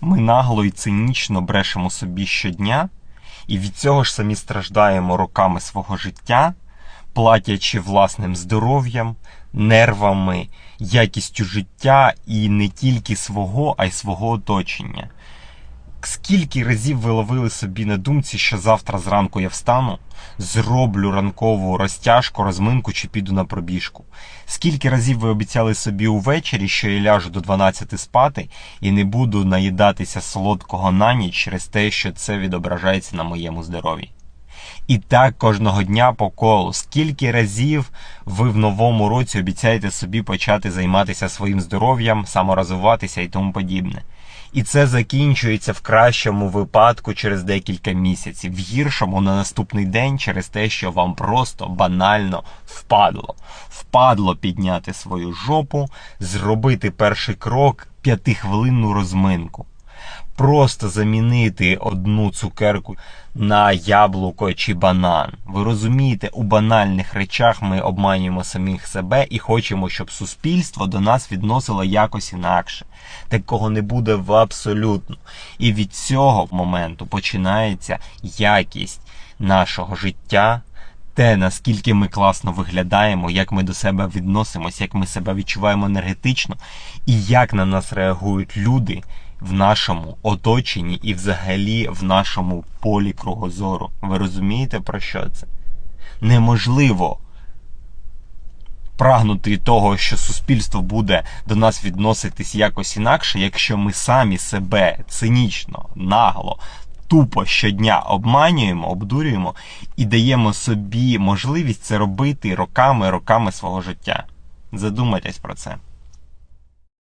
Ми нагло і цинічно брешемо собі щодня, і від цього ж самі страждаємо роками свого життя, платячи власним здоров'ям, нервами, якістю життя і не тільки свого, а й свого оточення. Скільки разів ви ловили собі на думці, що завтра зранку я встану, зроблю ранкову розтяжку, розминку чи піду на пробіжку? Скільки разів ви обіцяли собі увечері, що я ляжу до 12 спати і не буду наїдатися солодкого на ніч через те, що це відображається на моєму здоров'ї? І так кожного дня по колу. Скільки разів ви в новому році обіцяєте собі почати займатися своїм здоров'ям, саморозвиватися і тому подібне? І це закінчується в кращому випадку через декілька місяців, в гіршому на наступний день через те, що вам просто банально впадло. Впадло підняти свою жопу, зробити перший крок, п'ятихвилинну розминку. Просто замінити одну цукерку на яблуко чи банан. Ви розумієте, у банальних речах ми обманюємо самих себе і хочемо, щоб суспільство до нас відносило якось інакше. Такого не буде в абсолютно. І від цього моменту починається якість нашого життя. Те, наскільки ми класно виглядаємо, як ми до себе відносимося, як ми себе відчуваємо енергетично, і як на нас реагують люди в нашому оточенні і взагалі в нашому полі кругозору. Ви розумієте про що це? Неможливо прагнути того, що суспільство буде до нас відноситись якось інакше, якщо ми самі себе цинічно, нагло, тупо щодня обманюємо, обдурюємо і даємо собі можливість це робити роками, роками свого життя. Задумайтесь про це.